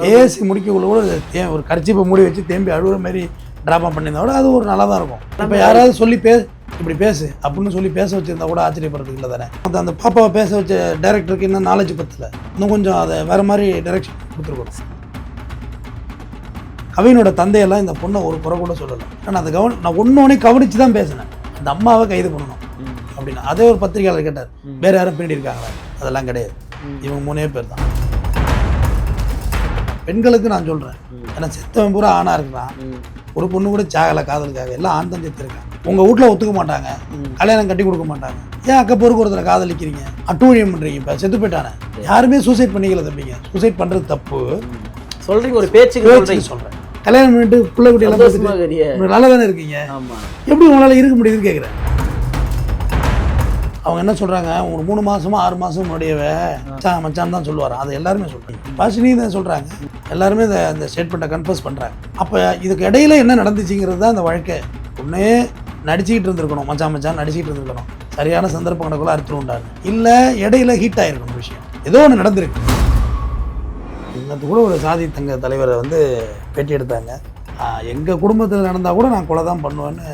பேசி முடிக்கக்குள்ள கூட ஒரு கர்ச்சிப்பை மூடி வச்சு தேம்பி அழுகுற மாதிரி ட்ராமா பண்ணியிருந்தா கூட அது ஒரு நல்லா தான் இருக்கும். இப்போ யாராவது சொல்லி பே இப்படி பேசு அப்படின்னு சொல்லி பேச வச்சிருந்தா கூட ஆச்சரியப்படுறதுக்கு இல்லை தானே? அந்த அந்த பாப்பாவை பேச வச்ச டேரக்டருக்கு இன்னும் நாலேஜ் பத்தல. இன்னும் கொஞ்சம் அதை வேறு மாதிரி டைரக்ஷன் கொடுத்துருக்கணும். கவினோட தந்தையெல்லாம் இந்த பொண்ணை ஒரு குறை கூட சொல்லலை. ஆனால் அந்த கவன நான் ஒன்று கவனித்து தான் பேசினேன். அந்த அம்மாவை கைது பண்ணணும் அப்படின்னு. அதே ஒரு பத்திரிகையாளர் கேட்டார் வேறு யாரும் பின்னாடி இருக்காங்களா? அதெல்லாம் கிடையாது. இவங்க மூணே பேர் தான். பெண்களுக்கு நான் சொல்கிறேன் ஏன்னா செத்தவன் பூரா ஆணாக இருக்கிறான். ஒரு பொண்ணு கூட சாகலை காதலுக்காக. எல்லாம் ஆண் தான் செத்துருக்கான் உங்கள் வீட்டில் ஒத்துக்க மாட்டாங்க. கல்யாணம் கட்டி கொடுக்க மாட்டாங்க. ஏன் அக்கப்போருக்கு ஒருத்தரை காதலிக்கிறீங்க? அட்டூழியம் பண்ணுறீங்க இப்போ செத்து போயிட்டானே. யாருமே சூசைட் பண்ணிக்கல தம்பிங்க. சூசைட் பண்ணுறது தப்பு. சொல்றீங்க ஒரு பேச்சுக்கு சொல்றீங்க சொல்கிறேன் கல்யாணம் பண்ணிட்டு பிள்ளை குட்டி எல்லாம் சந்தோஷமா பார்த்துட்டு இருக்கிறியே. நல்லா தானே இருக்கீங்க? எப்படி உங்களால் இருக்க முடியுதுன்னு கேட்குறேன் அவங்க என்ன சொல்கிறாங்க ஒரு மூணு மாதமா ஆறு மாதம் முன்னாடியவே மச்சான் மச்சான் தான் சொல்லுவார். அதை எல்லாருமே சொல்கிறாங்க பாஷினி தான் சொல்கிறாங்க எல்லாருமே இந்த இந்த ஸ்டேட்மெண்ட்டை கன்ஃபர்ஸ் பண்ணுறாங்க அப்போ இதுக்கு இடையில என்ன நடந்துச்சுங்கிறது தான் அந்த வழக்கை. ஒன்றே நடிச்சுக்கிட்டு இருந்திருக்கணும். மச்சான் மச்சான் நடிச்சுக்கிட்டு இருந்திருக்கணும். சரியான சந்தர்ப்ப கணக்குள்ள அறுத்து உண்டாரு இல்லை இடையில ஹீட் ஆயிருக்கணும் விஷயம். ஏதோ ஒன்று நடந்திருக்கு. இன்னத்து கூட ஒரு சாதி தங்க தலைவரை வந்து பேட்டி எடுத்தாங்க. எங்கள் குடும்பத்தில் நடந்தால் கூட நான் கொலை தான் பண்ணுவேன்னு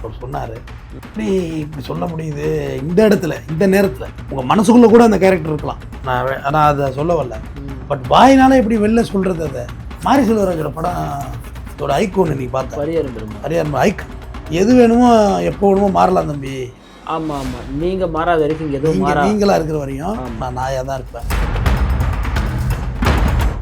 அவர் சொன்னார். இப்படி இப்படி சொல்ல முடியுது? இந்த இடத்துல இந்த நேரத்தில் உங்கள் மனசுக்குள்ளே கூட அந்த கேரக்டர் இருக்கலாம். நான் நான் அதை சொல்ல வரல. பட் வாயினால எப்படி வெளில சொல்கிறது அதை? மாரி செல்வராஜோட படம் இதோட ஐக்கோன் நீ பார்த்தேன் பரிகாரம் பெருமா ஹரியார் ஐக் எது வேணுமோ எப்போ வேணுமோ மாறலாம் தம்பி. ஆமா ஆமா. நீங்க மாறாத வரைக்கும் எதுவும் நீங்க மாறா நீங்களா இருக்கிற வரையும். நான் நாயாக தான் இருப்பேன்.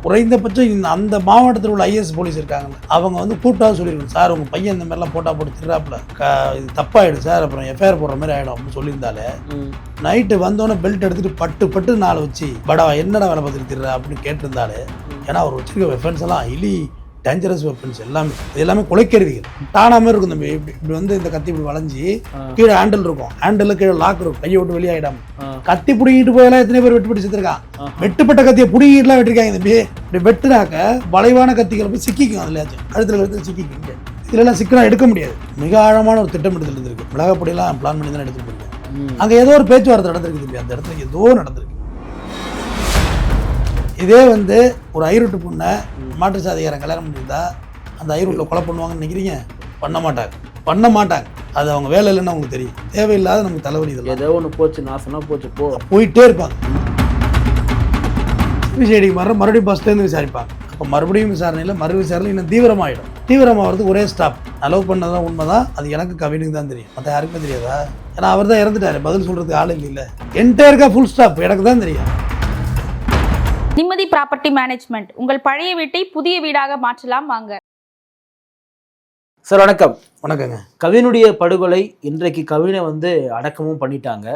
குறைந்தபட்சம் இந்த அந்த மாவட்டத்தில் உள்ள ஐஎஸ் போலீஸ் இருக்காங்கல்ல அவங்க வந்து கூட்டாக சொல்லியிருக்கணும் சார் உங்கள் பையன் இந்த மாதிரிலாம் போட்டா போட்டு திருறாப்புல க இது தப்பாயிடும் சார். அப்புறம் எஃப்ஐஆர் போடுற மாதிரி ஆகிடும் அப்படின்னு சொல்லியிருந்தாலே. நைட்டு வந்தோடனே பெல்ட் எடுத்துட்டு பட்டு பட்டு நாளை வச்சு படா என்னடா வேலை பார்த்துட்டு திருற அப்படின்னு கேட்டிருந்தாலே ஏன்னா அவர் வச்சிருக்க வெப்பன்ஸ் எல்லாம் ஹைலி டேஞ்சரஸ் வெப்பன்ஸ் எல்லாமே இது எல்லாமே குலைக்கருவிகள். மாதிரி இருக்கும் தம்பி இப்படி இப்படி வந்து இந்த கத்தி இப்படி வளைஞ்சி. கீழே ஹேண்டில் இருக்கும். ஹேண்டில் கீழே லாக் இருக்கும். கையை விட்டு வெளியாயிடாம. கத்தி பிடிங்கிட்டு போயெல்லாம் எத்தனை பேர் வெட்டு பிடி செத்துருக்கான். வெட்டுப்பட்ட கத்தியை பிடிங்கிட்டுலாம் வெட்டிருக்காங்க தம்பி இப்படி வெட்டுனாக்க வளைவான கத்திகள் போய் சிக்கிக்கும் அதுலயாச்சும். கழுத்துல கழுத்துல சிக்கிக்கும். இதுலலாம் சிக்கலாம் எடுக்க முடியாது. மிக ஆழமான ஒரு திட்டமிடுதல் இருந்திருக்கு. மிளகாப்பொடியெல்லாம் பிளான் பண்ணி தான் எடுத்துட்டு. அங்கே ஏதோ ஒரு பேச்சுவார்த்தை நடந்திருக்கு தம்பி. அந்த இடத்துல ஏதோ நடந்திருக்கு. இதே வந்து ஒரு ஐரோட்டு பொண்ணை மாற்று சாதிகாரன் கல்யாணம் பண்ணியிருந்தா அந்த ஐரோட்டில் கொலை பண்ணுவாங்கன்னு நினைக்கிறீங்க? பண்ண மாட்டாங்க. பண்ண மாட்டாங்க. அது அவங்க வேலை இல்லைன்னு அவங்களுக்கு தெரியும். தேவையில்லாத நமக்கு தலைவலி இதெல்லாம். ஏதோ ஒண்ணு போச்சு நாசனா போச்சு போ. போயிட்டே இருப்பாங்க. சிபிசிஐடிக்கு மறு மறுபடியும் பஸ்லேருந்து விசாரிப்பாங்க. அப்போ மறுபடியும் விசாரணையில் மறு விசாரணை இன்னும் தீவிரமாகிடும் தீவிரமாகிறதுக்கு ஒரே ஸ்டாப் நான் லவ் பண்ணதான் உண்மைதான். அது எனக்கு கவினுக்கு தான் தெரியும். மற்ற யாருக்குமே தெரியாதா? ஏன்னா அவர் தான் இறந்துட்டாரு. பதில் சொல்கிறதுக்கு ஆள் இல்லைல்ல. என்கிட்ட இருக்கா ஃபுல் ஸ்டாப் எனக்கு தான் தெரியும். நிம்மதி ப்ராப்பர்ட்டி மேனேஜ்மெண்ட். உங்கள் பழைய வீட்டை புதிய வீடாக மாற்றலாம் வாங்க. சார் வணக்கம். வணக்கங்க. கவினுடைய படுகொலை இன்றைக்கு கவினை வந்து அடக்கமும் பண்ணிட்டாங்க.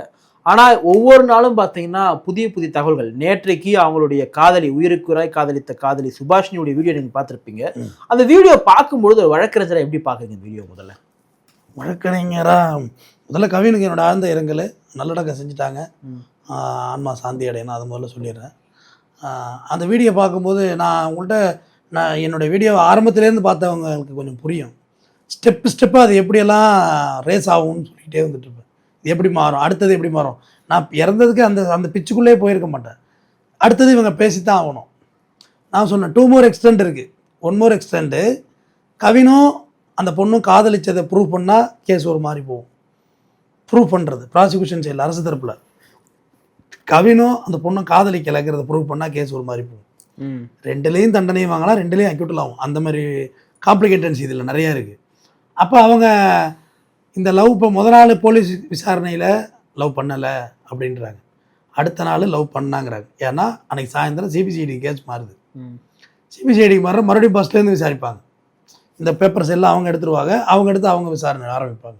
ஆனா ஒவ்வொரு நாளும் பார்த்தீங்கன்னா புதிய புதிய தகவல்கள். நேற்றைக்கு அவங்களுடைய காதலி உயிருக்குறாய் காதலித்த காதலி சுபாஷினியுடைய வீடியோ நீங்க பார்த்திருப்பீங்க. அந்த வீடியோ பார்க்கும்பொழுது ஒரு வழக்கறிஞரை எப்படி பாக்குறீங்க வீடியோ முதல்ல? வழக்கறிஞராக முதல்ல கவினுக்கு என்னோட ஆழ்ந்த இரங்கல். நல்லடக்கம் செஞ்சுட்டாங்க. ஆன்மா சாந்தி அடையணும் அது முதல்ல சொல்லிடுறேன். அந்த வீடியோ பார்க்கும்போது நான் உங்கள்கிட்ட நான் என்னோடய வீடியோ ஆரம்பத்துலேருந்து பார்த்தவங்களுக்கு கொஞ்சம் புரியும். ஸ்டெப்பு ஸ்டெப்பாக அது எப்படியெல்லாம் ரேஸ் ஆகும்னு சொல்லிகிட்டே வந்துட்டு இருப்பேன். இது எப்படி மாறும்? அடுத்தது எப்படி மாறும்? நான் இறந்ததுக்கு அந்த அந்த பிச்சுக்குள்ளே போயிருக்க மாட்டேன். அடுத்தது இவங்க பேசித்தான் ஆகணும். நான் சொன்னேன் டூ மோர் எக்ஸ்டெண்ட் இருக்குது ஒன் மோர் எக்ஸ்டெண்டு கவினும் அந்த பொண்ணும் காதலிச்சதை ப்ரூவ் பண்ணால் கேஸ் ஒரு மாதிரி போகும். ப்ரூவ் பண்ணுறது ப்ராசிக்யூஷன் சைடில் அரசு தரப்பில். கவினும் அந்த பொண்ணும் காதலிக்கலைங்கிறத ப்ரூவ் பண்ணால் கேஸ் ஒரு மாதிரி போகும். ம். ரெண்டுலேயும் தண்டனையும் வாங்கலாம் ரெண்டுலேயும் அக்யூட்டில் ஆகும். அந்த மாதிரி காம்ப்ளிகேட்டன்ஸ் இதில் நிறையா இருக்குது அப்போ அவங்க இந்த லவ் இப்போ முத நாள் போலீஸ் விசாரணையில் லவ் பண்ணலை அப்படின்றாங்க. அடுத்த நாள் லவ் பண்ணாங்கிறாங்க. ஏன்னா அன்னைக்கு சாயந்தரம் சிபிசிஐடி கேஸ் மாறுது. சிபிசிஐடிக்கு மாற மறுபடியும் பஸ்லேருந்து விசாரிப்பாங்க. இந்த பேப்பர்ஸ் எல்லாம் அவங்க எடுத்துருவாங்க. அவங்க எடுத்து அவங்க விசாரணை ஆரம்பிப்பாங்க.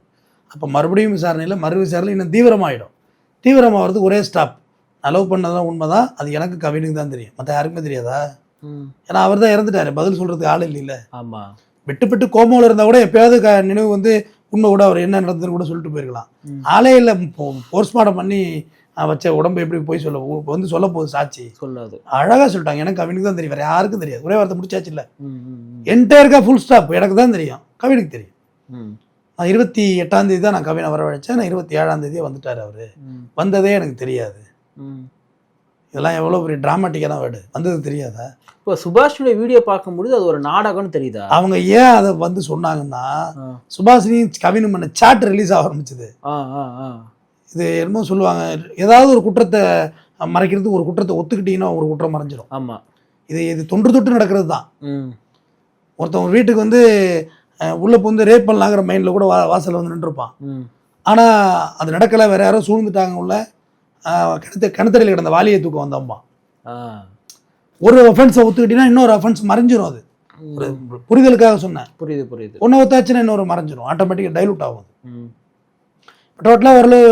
அப்போ மறுபடியும் விசாரணையில் மறு விசாரணை இன்னும் தீவிரமாகிடும் தீவிரமாகிறதுக்கு ஒரே ஸ்டாப் நான் லவ் பண்ணதான் உண்மை தான் அது எனக்கு கவினுக்கு தான் தெரியும். மற்ற யாருக்குமே தெரியாதா. ஏன்னா அவர் தான் இறந்துட்டாரு. பதில் சொல்கிறதுக்கு ஆள் இல்லைல்ல. ஆமா. விட்டு விட்டு கோமாவில் இருந்தால் கூட எப்பயாவது க நினைவு வந்து உண்மை கூட அவர் என்ன நடந்ததுன்னு கூட சொல்லிட்டு போயிருக்கலாம். ஆளே இல்லை. போஸ்ட்மார்ட்டம் பண்ணி வச்ச உடம்பு எப்படி போய் சொல்ல வந்து சொல்ல போகுது சாட்சி. சொல்லாது. அழகாக சொல்லிட்டாங்க. எனக்கு கவினுக்கு தான் தெரியும். வேறு யாருக்கும் தெரியாது. ஒரே வார்த்தை முடிச்சாச்சு இல்லை. இருக்கா ஃபுல் ஸ்டாப் எனக்கு தான் தெரியும். கவினுக்கு தெரியும். நான் இருபத்தி எட்டாம் தேதி தான் நான் கவினை வரவழைச்சேன். நான் இருபத்தி ஏழாம் தேதியே வந்துட்டார் அவர். வந்ததே எனக்கு தெரியாது. இதெல்லாம் எவ்வளோ பெரிய ட்ராமாட்டிக்கான வேர்டு வந்தது தெரியாதா? இப்போ சுபாஷினுடைய வீடியோ பார்க்கும்பொழுது அது ஒரு நாடகம்னு தெரியுதா? அவங்க ஏன் அதை வந்து சொன்னாங்கன்னா. சுபாஷினி கவினும் பண்ண சாட் ரிலீஸ் ஆக ஆரம்பிச்சது. இது என்னமோ சொல்லுவாங்க ஏதாவது ஒரு குற்றத்தை மறைக்கிறதுக்கு ஒரு குற்றத்தை ஒத்துக்கிட்டீங்கன்னா ஒரு குற்றம் மறைஞ்சிரும். ஆமா. இது இது தொன்று தொட்டு நடக்கிறது தான். ம். ஒருத்தவங்க வீட்டுக்கு வந்து உள்ள புந்து ரேப் பண்ணலாங்கிற மைண்டில் கூட வா வாசலில் வந்து நின்றுருப்பான். ஆனால் அது நடக்கலை வேற யாரோ சூழ்ந்துட்டாங்க உள்ள. கிணத்து கிணத்தடியில் கிடந்த வாலியை தூக்கம் வந்தம்மா ஒரு ஒஃபென்ஸை ஒத்துக்கிட்டீங்கன்னா இன்னொரு ஒஃபென்ஸ் மறைஞ்சிரும் அது. ஒரு புரிதலுக்காக சொன்னேன். புரியுது புரியுது. ஒன்று ஒத்தாச்சுன்னா இன்னொரு மறைஞ்சிரும். ஆட்டோமேட்டிக்காக டைலூட் ஆகும். டோட்டலாக ஓரளவு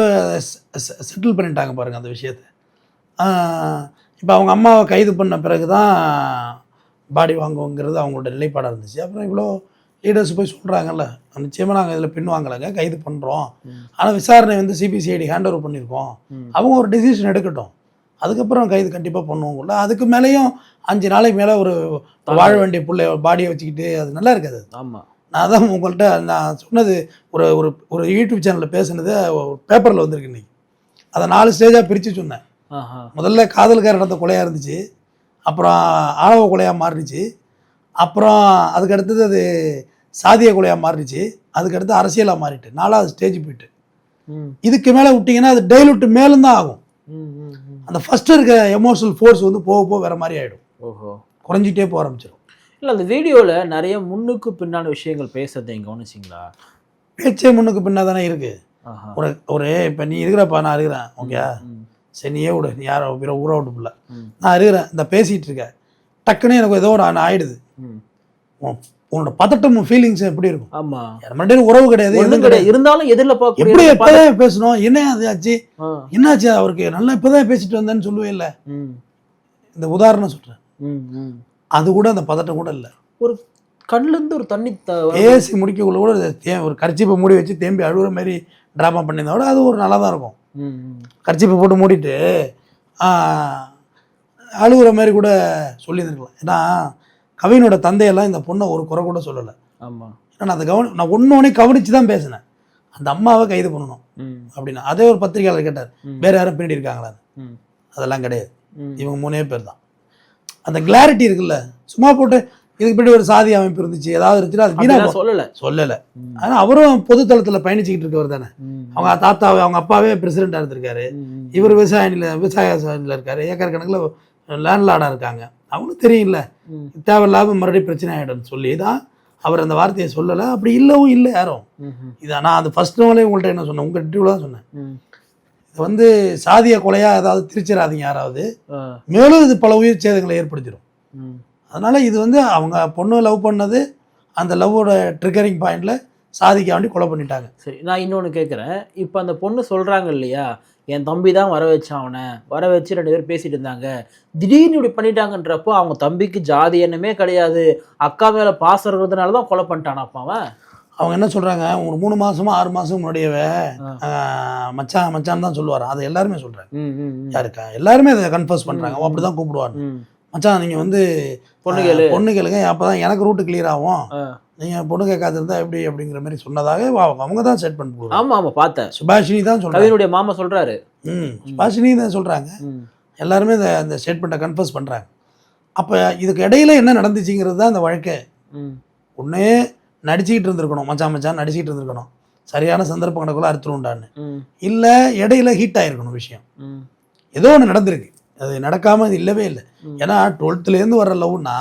செட்டில் பண்ணிட்டாங்க பாருங்கள் அந்த விஷயத்தை. இப்போ அவங்க அம்மாவை கைது பண்ண பிறகு தான் பாடி வாங்குவோங்கிறது அவங்களோட நிலைப்பாடாக இருந்துச்சு. அப்புறம் இவ்வளோ லீடர்ஸ் போய் சொல்கிறாங்கல்ல நிச்சயமாக நாங்கள் இதில் பின் வாங்கலைங்க கைது பண்ணுறோம். ஆனால் விசாரணை வந்து சிபிசிஐடி ஹேண்ட் ஓவர் பண்ணியிருக்கோம். அவங்க ஒரு டெசிஷன் எடுக்கட்டும். அதுக்கப்புறம் கைது கண்டிப்பாக பண்ணுவோங்கல்ல அதுக்கு மேலேயும் அஞ்சு நாளைக்கு மேலே ஒரு வாழ வேண்டிய பிள்ளை பாடியை வச்சுக்கிட்டு அது நல்லா இருக்காது அது. ஆமா. நான் தான் உங்கள்கிட்ட நான் சொன்னது ஒரு ஒரு ஒரு யூடியூப் சேனலில் பேசுனது ஒரு பேப்பரில் வந்திருக்கு இன்னைக்கு. அதை நாலு ஸ்டேஜாக பிரித்து சொன்னேன். முதல்ல காதலுக்காக நடந்த கொலையாக இருந்துச்சு. அப்புறம் ஆணவ கொலையாக மாறிடுச்சு. அப்புறம் அதுக்கு அடுத்தது அது சாதிய கொலையாக மாறிடுச்சு. அதுக்கு அடுத்து அரசியலாக மாறிட்டு நாலாவது ஸ்டேஜ் போயிட்டு. ம். இதுக்கு மேலே விட்டிங்கன்னா அது டைலூட் மேலும் தான் ஆகும். அந்த ஃபஸ்ட்டு இருக்க எமோஷனல் ஃபோர்ஸ் வந்து போக போக வேறு மாதிரி ஆகிடும் ஓஹோ. குறைஞ்சிட்டே போக ஆரம்பிச்சிடும். இல்ல அந்த வீடியோல நிறைய முன்னுக்கு பின்னான விஷயங்கள் பேசுறதை இங்க கவனிச்சிங்களா? பேச்சே முன்னுக்கு பின்னா தானே இருக்குது ஆஹா. ஒரு ஒரு இப்போ நீ இருக்கிறப்பா நான் இருக்கிறேன். ஓகே? சரி நீயே விடு. நீ யாரோ பிற ஊரை விட்டு பிள்ளை. நான் இருக்கிறேன். இந்த பேசிகிட்டு இருக்கேன் டக்குன்னு எனக்கு ஏதோ ஒரு ஆயிடுது. உன்னோட பதட்டம் ஃபீலிங்ஸ் எப்படி இருக்கும்? ஆமா. மறுபடியும் உறவு கிடையாது எதுவும் கிடையாது. இருந்தாலும் எதிரில் எப்படி பார்க்கக்கூடிய எப்பதான் பேசணும் என்ன அது ஆச்சு? என்னாச்சு? அவருக்கு நல்லா இப்பதான் பேசிட்டு வந்தேன்னு சொல்லுவே இல்லை. இந்த உதாரணம் சொல்றேன். அது கூட அந்த பதட்டம் கூட இல்லை. ஒரு கண்ணுல இருந்து ஒரு தண்ணி பேசி முடிக்கக்குள்ள கூட ஒரு கர்ச்சிப்பை மூடி வச்சு தேம்பி அழுகுற மாதிரி ட்ராமா பண்ணியிருந்தா கூட அது ஒரு நல்லா தான் இருக்கும். கர்ச்சிப்பை போட்டு மூடிட்டு அழுகுற மாதிரி கூட சொல்லியிருந்துருக்கலாம். ஏன்னா கவினோட தந்தையெல்லாம் இந்த பொண்ணை ஒரு குறை கூட சொல்லலை. ஆமா. ஏன்னா நான் அதை கவனி நான் ஒன்றே கவனித்து தான் பேசினேன். அந்த அம்மாவை கைது பண்ணணும் அப்படின்னா. அதே ஒரு பத்திரிகையாளர் கேட்டார். வேற யாரும் பின்னாடி இருக்காங்களான்னு. ம், அதெல்லாம் கிடையாது. இவங்க மூணே பேர் தான். அந்த கிளாரிட்டி இருக்குல்ல. சும்மா போட்டு இதுக்கு பின்னாடி ஒரு சாதி அமைப்பு இருந்துச்சு ஏதாவது இருந்துச்சுன்னா அது வீணா சொல்லல. சொல்லலை. ஆனால் அவரும் பொதுத்தளத்தில் பயணிச்சுக்கிட்டு இருக்கவர் தானே. அவங்க தாத்தா அவங்க அப்பாவே பிரசிடெண்ட்டாக இருந்திருக்காரு. இவர் விவசாய நில விவசாய நில இருக்காரு. ஏக்கர் கணக்கில் லேண்ட்லார்டாக இருக்காங்க. அவங்களுக்கு தெரியும்ல. ம், தேவையில்லாம மறுபடியும் பிரச்சனை ஆகிடும்னு சொல்லி தான் அவர் அந்த வார்த்தையை சொல்லலை. அப்படி இல்லவும் இல்லை யாரும். இதை நான் அது ஃபர்ஸ்ட் நாளே உங்கள்கிட்ட என்ன சொன்னேன்? உங்கள் டியூவில் தான் சொன்னேன். இது வந்து சாதிய கொலையாக ஏதாவது திரிச்சிடாதீங்க யாராவது. மேலும் இது பல உயிர் சேதங்களை ஏற்படுத்திடும். அதனால இது வந்து அவங்க பொண்ணு லவ் பண்ணது அந்த லவ்வோட ட்ரிகரிங் பாயிண்ட்ல சாதிக்க வேண்டி கொலை பண்ணிட்டாங்க. சரி நான் இன்னொன்று கேட்குறேன். இப்போ அந்த பொண்ணு சொல்கிறாங்க இல்லையா? என் தம்பி தான் வர வச்சான் அவனை. வர வச்சு ரெண்டு பேரும் பேசிட்டு இருந்தாங்க. திடீர்னு இப்படி பண்ணிட்டாங்கன்றப்போ அவங்க தம்பிக்கு ஜாதி எண்ணமே கிடையாது. அக்கா மேலே பாசம் இருக்கிறதுனால தான் கொலை பண்ணிட்டானா அப்பா அவன். அவங்க என்ன சொல்றாங்க? ஒரு மூணு மாசமா ஆறு மாசம் முன்னாடியவே மச்சான் மச்சான் தான் சொல்லுவாராம் அதை எல்லாருமே ம். யாருக்கா? எல்லாருமே அதை கன்ஃபர்ஸ் பண்றாங்க. அவன் அப்படிதான் கூப்பிடுவாங்க ம். மச்சான் நீங்க வந்து பொண்ணு கேளு பொண்ணு கேளுங்க அப்பதான் எனக்கு ரூட்டு கிளியர் ஆகும். ஆ. நீங்க பொண்ணு கேட்காது இருந்தா எப்படி அப்படிங்கிற மாதிரி சொன்னதாக அவங்க அவங்க தான் செட் பண்ணி போடுறாங்க ஆமா ஆமா பார்த்தேன். சுபாஷினி தான் சொல்றாங்க. கவினுடைய மாமா சொல்றாரு. ம் சுபாஷினி தான் சொல்றாங்க. ம், எல்லாருமே இந்த இந்த ஸ்டேட்மெண்ட்டை கன்ஃபர்ஸ் பண்ணுறாங்க அப்போ இதுக்கு இடையில என்ன நடந்துச்சுங்கிறது தான் இந்த வழக்கை. ம், ஒன்றே நடிச்சுக்கிட்டு இருந்திருக்கணும். மச்சான் மச்சான் நடிச்சுக்கிட்டு இருந்திருக்கணும். சரியான சந்தர்ப்பம் கணக்குள்ள அறுத்துருண்டான்னு இல்லை இடையில ஹீட் ஆயிருக்கணும் விஷயம். ஏதோ ஒன்று நடந்திருக்கு. அது நடக்காம இது இல்லவே இல்லை. ஏன்னா டுவெல்த்துலேருந்து வர லவ்னா.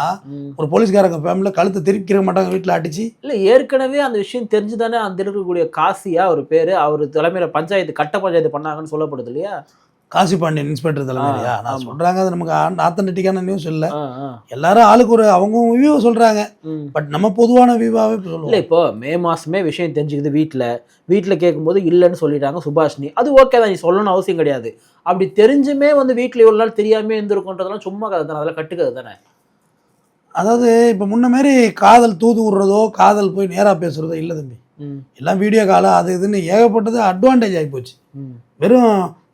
ஒரு போலீஸ்காரங்க ஃபேமிலியில் கழுத்தை திருப்பிக்கிற மாட்டாங்க வீட்டில் அடிச்சு இல்ல ஏற்கனவே அந்த விஷயம் தெரிஞ்சுதானே அந்த இருக்கக்கூடிய காசியா ஒரு பேரு அவர் தலைமையில பஞ்சாயத்து கட்ட பஞ்சாயத்து பண்ணாங்கன்னு சொல்லப்படுது இல்லையா காசி பாண்டியன் இன்ஸ்பெக்டர் தலைமையா ஆ, நான் ஆமா. சொல்கிறாங்க அது நமக்கு ஆத்தன்டிக்கான நியூஸ் இல்லை. எல்லாரும் ஆளுக்கு ஒரு அவங்க வியூவை சொல்கிறாங்க ம். பட் நம்ம பொதுவான வியூவாகவே இப்போ இல்ல சொல்லுவோம் இப்போ மே மாசமே விஷயம் தெரிஞ்சுக்குது வீட்ல. வீட்ல கேட்கும்போது இல்லைன்னு சொல்லிட்டாங்க சுபாஷினி அது ஓகே தான் நீ சொல்லணும்னு அவசியம் கிடையாது. அப்படி தெரிஞ்சுமே வந்து வீட்ல இவ்வளவு நாள் தெரியாம இருந்திருக்குன்றதெல்லாம் சும்மா கதை தானே அதெல்லாம் கட்டுக்கிறது தானே? அதாவது இப்போ முன்ன மாதிரி காதல் தூது விடுறதோ காதல் போய் நேராக பேசுறதோ இல்லை தம்பி. எல்லாம் வீடியோ காலு அது இதுன்னு ஏகப்பட்டது அட்வான்டேஜ் ஆகி போச்சு. வெறும்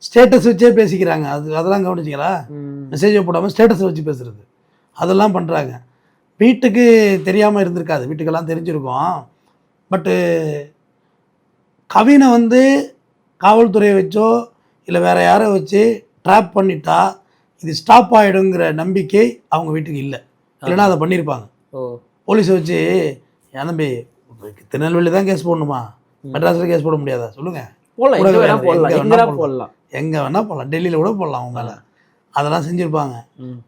ஸ்டேட்டஸ் வச்சே பேசிக்கிறாங்க. அது அதெல்லாம் கவனிச்சிங்களா? மெசேஜை போடாமல் ஸ்டேட்டஸ் வச்சு பேசுறது. அதெல்லாம் பண்ணுறாங்க வீட்டுக்கு தெரியாமல் இருந்திருக்காது. வீட்டுக்கெல்லாம் தெரிஞ்சிருக்கும். பட்டு கவினை வந்து காவல்துறையை வச்சோ இல்லை வேற யாரை வச்சு ட்ராப் பண்ணிட்டா இது ஸ்டாப் ஆகிடுங்கிற நம்பிக்கை அவங்க வீட்டுக்கு இல்லை. இல்லைன்னா அதை பண்ணியிருப்பாங்க. போலீஸை வச்சு ஏன் தம்பி திருநெல்வேலி தான் கேஸ் போடணுமா? மெட்ராஸில் கேஸ் போட முடியாதா? சொல்லுங்கள் போடலாம். போடலாம். எங்க வேணால் போடலாம் டெல்லியில் கூட போடலாம் அவங்க மேலே. அதெல்லாம் செஞ்சுருப்பாங்க.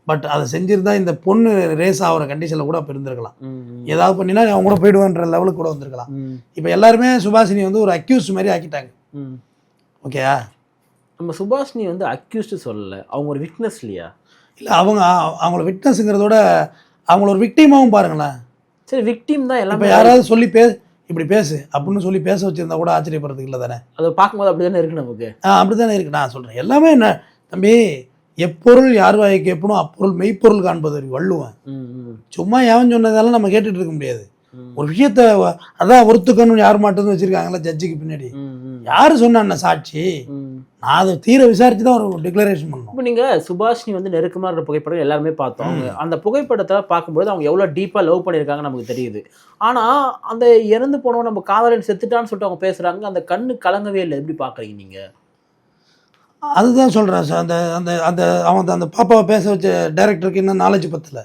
பட் அதை செஞ்சிருந்தா இந்த பொண்ணு ரேஸ் ஆகிற கண்டிஷனில் கூட அப்போ இருந்திருக்கலாம். ஏதாவது பண்ணினா அவங்க கூட போயிடுவேன்ற லெவலுக்கு கூட வந்திருக்கலாம். இப்போ எல்லாருமே சுபாஷினி வந்து ஒரு அக்யூஸ் மாதிரி ஆக்கிட்டாங்க. ஓகேயா நம்ம சுபாஷினி வந்து அக்யூஸ்டு சொல்லல. அவங்க ஒரு விட்னஸ் இல்லையா? இல்லை அவங்க அவங்கள விட்னஸுங்கிறதோட அவங்கள ஒரு விக்டிமாவும் பாருங்களேன். சரி விக்டிம் தான் எல்லாமே. யாராவது சொல்லி பே இப்படி பேசு அப்படின்னு சொல்லி பேச வச்சிருந்தா கூட ஆச்சரியப்படுறதுக்கு இல்லை தானே? அதை பார்க்கும்போது அப்படிதானே இருக்கு நமக்கு? ஆ அப்படி தானே இருக்கு. நான் சொல்கிறேன் எல்லாமே என்ன? தம்பி எப்பொருள் யார் வாயை கேட்பணும் அப்பொருள் மெய்ப்பொருள் காண்பது அறிவு வள்ளுவன். சும்மா எவன் சொன்னதெல்லாம் நம்ம கேட்டுட்டு இருக்க முடியாது. ஒரு விஷயத்த அதான் ஒருத்துக்கணும் யார் மாட்டேன்னு வச்சிருக்காங்களா ஜட்ஜுக்கு பின்னாடி. யார் சொன்ன சாட்சி. நான் அதை தீர விசாரிச்சு தான் ஒரு டிக்ளரேஷன் பண்ணணும். இப்போ நீங்க சுபாஷினி வந்து நெருக்கமா இருக்கிற புகைப்படம் எல்லாருமே பார்த்தோம். அந்த புகைப்படத்தை பார்க்கும்போது அவங்க எவ்வளவு டீப்பா லவ் பண்ணியிருக்காங்க நமக்கு தெரியுது. ஆனா அந்த இறந்து போனவன் நம்ம காதலன் செத்துட்டான்னு சொல்லிட்டு அவங்க பேசுறாங்க. அந்த கண்ணு கலங்கவே இல்லை. எப்படி பாக்குறீங்க நீங்க? அதுதான் சொல்கிறேன் சார். அந்த அந்த அந்த அவன் அந்த பாப்பாவை பேச வச்ச டைரக்டருக்கு இன்னும் நாலேஜ் பத்தல.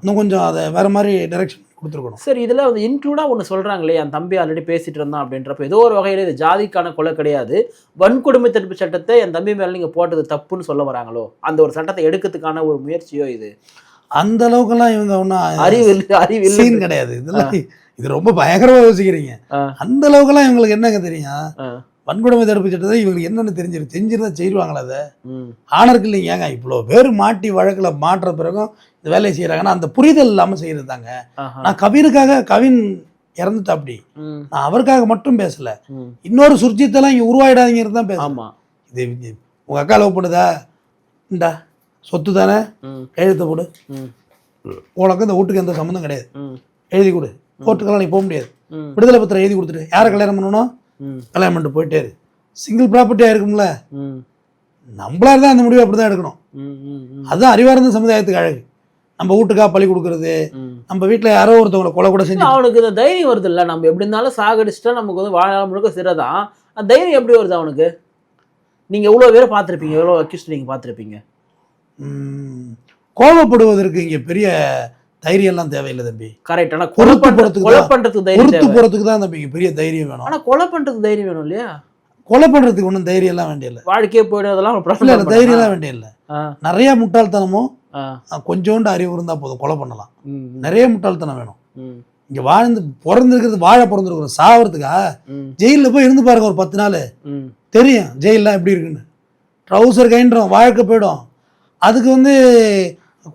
இன்னும் கொஞ்சம் அதை வேற மாதிரி டைரக்ஷன் கொடுத்துருக்கணும். சரி இதுல வந்து இன்க்ளூடா ஒன்று சொல்றாங்களே என் தம்பி ஆல்ரெடி பேசிட்டு இருந்தான் அப்படின்றப்ப ஏதோ ஒரு வகையில இது ஜாதிக்கான கொலை கிடையாது. வன்கொடுமை தடுப்பு சட்டத்தை என் தம்பி மேல நீங்க போட்டது தப்புன்னு சொல்ல வராங்களோ? அந்த ஒரு சட்டத்தை எடுக்கிறதுக்கான ஒரு முயற்சியோ இது? அந்த அளவுக்கெல்லாம் இவங்க ஒன்றும் அறிவு அறிவு இல்லை. சீன் கிடையாது. இதெல்லாம் இது ரொம்ப பயங்கரமா யோசிக்கிறீங்க. அந்த அளவுக்குலாம் இவங்களுக்கு என்னங்க தெரியும். வன்கொடுமை தடுப்பு சட்டத்தை இவங்களுக்கு என்னென்னு தெரிஞ்சிருக்கு செஞ்சிருந்தா செய்வாங்களா அதை? ஆனருக்கு இல்லைங்க ஏங்க இவ்வளோ பேர் மாட்டி வழக்கில் மாற்ற பிறகும் இந்த வேலையை செய்கிறாங்கன்னா அந்த புரிதல் இல்லாமல் செய்கிறது தாங்க ஆஹா. நான் கவினுக்காக கவின் இறந்துட்டா அப்படி நான் அவருக்காக மட்டும் பேசல. இன்னொரு சுர்ஜித்தெல்லாம் இங்கே உருவாயிடாதீங்கிறது தான் பேசுறேன் ஆமா. இது உங்கள் அக்கா லவ் பண்ணுதா? இந்தா சொத்து தானே? எழுத்து போடு. உனக்கு இந்த வீட்டுக்கு எந்த சம்மந்தம் கிடையாது. எழுதி கொடு. கோர்ட்டுக்கெல்லாம் நீ போக முடியாது. விடுதலை பத்திரம் எழுதி கொடுத்துட்டு யாரை கல்யாணம் பண்ணணும்? கல்யாணம் பண்ணிட்டு போயிட்டே இரு சிங்கிள் ப்ராப்பர்ட்டியாக இருக்கும்ல? ம். நம்மளா தான் அந்த முடிவை அப்படி தான் எடுக்கணும் அதுதான் அறிவார்ந்த சமுதாயத்துக்கு அழகு. நம்ம வீட்டுக்கா பழி கொடுக்கறது நம்ம வீட்டில் யாரோ ஒருத்தவங்களை கொலை கூட செஞ்சு அவனுக்கு இந்த தைரியம் வருது இல்ல. நம்ம எப்படி இருந்தாலும் சாகடிச்சிட்டா நமக்கு வந்து வாழ்நாள் முழுக்க சிறதான். அந்த தைரியம் எப்படி வருது அவனுக்கு? நீங்க எவ்வளவு பேரை பார்த்திருப்பீங்க எவ்வளவு அக்யூஸ்ட் நீங்க பார்த்திருப்பீங்க. கோபப்படுவதற்கு இங்கே பெரிய தைரியம்லாம் தேவையில்லை தம்பி. கரெக்ட் ஆனா கொலை பொறுத்து பண்றது போறதுக்கு கொலை. பண்றதுக்கு தைரியம் போகிறதுக்கு தான் தம்பி பெரிய தைரியம் வேணும். ஆனா கொலை பண்றதுக்கு தைரியம் வேணும் இல்லையா? கொலை பண்ணுறதுக்கு ஒன்றும் தைரியம்லாம் வேண்டியதில்லை வாழ்க்கையே போயிடுறதெல்லாம் இல்லை பிரச்சனை இல்லை தைரியம்லாம் வேண்டியதில்லை ஆ. நிறைய முட்டாள்தனமும் கொஞ்சோண்டு அறிவு இருந்தால் போதும் கொலை பண்ணலாம். நிறைய முட்டாள்தனம் வேணும். இங்கே வாழ்ந்து பிறந்திருக்கிறது வாழ பிறந்திருக்கிறோம் சாவறதுக்கா? ம். ஜெயிலில் போய் இருந்து பாருங்க ஒரு பத்து நாள். தெரியும் ஜெயிலெலாம் எப்படி இருக்குன்னு. ட்ரௌசர் கைன்றோம் வாழ்க்கை போயிடும். அதுக்கு வந்து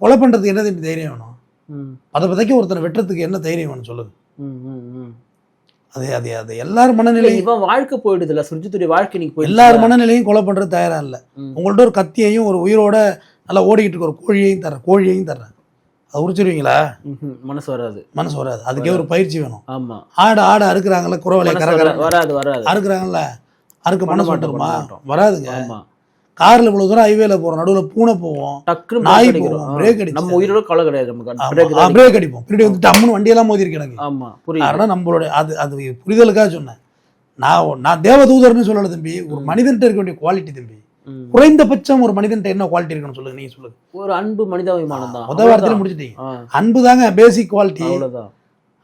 கொலை பண்ணுறதுக்கு என்ன தைரியம் வேணும்? அதை பற்றிக்கு ஒருத்தனை வெட்டுறதுக்கு என்ன தைரியம் ம் அது அது அது எல்லார் மனநிலையும் இவன் வாழ்க்கை போயிடுது இல்ல சுர்ஜித்துடைய வாழ்க்கை நீங்க போயிடுச்சு எல்லார் மனநிலையும் கொலை பண்ணுறது தயாராக இல்லை. உங்கள்ட்ட ஒரு கத்தியையும் ஒரு உயிரோட நல்லா ஓடிக்கிட்டு இருக்க ஒரு கோழியையும் தர்றேன் கோழியையும் தர்றேன். அதை உரிச்சிருவீங்களா. மனசு வராது. மனசு வராது. அதுக்கே ஒரு பயிற்சி வேணும். ஆமா. ஆடு ஆடு அறுக்குறாங்கல்ல கரகர வராது, வராது அறுக்குறாங்கல்ல அறுக்க மனசு வந்துருமா. வராதுங்க. ஆமா. காரில் இவ்வளோ தூரம் ஹைவேல போகிறோம் நடுவில் பூனை போவோம் நாய் break ஆ. அடிச்சு. நம்ம உயிரோட கவலை கிடையாது நமக்கு. அடிக்கும். பிரேக் அடிப்போம். பின்னாடி வந்து டம்முன்னு வண்டியெல்லாம் மோதி இருக்கு எனக்கு. ஆமா புரியுது. காரணம் நம்மளுடைய அது அது புரிதலுக்காக சொன்னேன். நான் நான் தேவதூதர்னு சொல்லல தம்பி ஒரு மனிதன்ட்ட இருக்க வேண்டிய குவாலிட்டி தம்பி. குறைந்தபட்சம் ஒரு மனிதன்ட்ட என்ன குவாலிட்டி இருக்குன்னு சொல்லுங்க நீங்க சொல்லுங்க. ஒரு அன்பு மனிதாபிமானம் தான். முத வாரத்தில் முடிச்சிட்டீங்க. அன்பு தாங்க பேசிக் குவாலிட்டி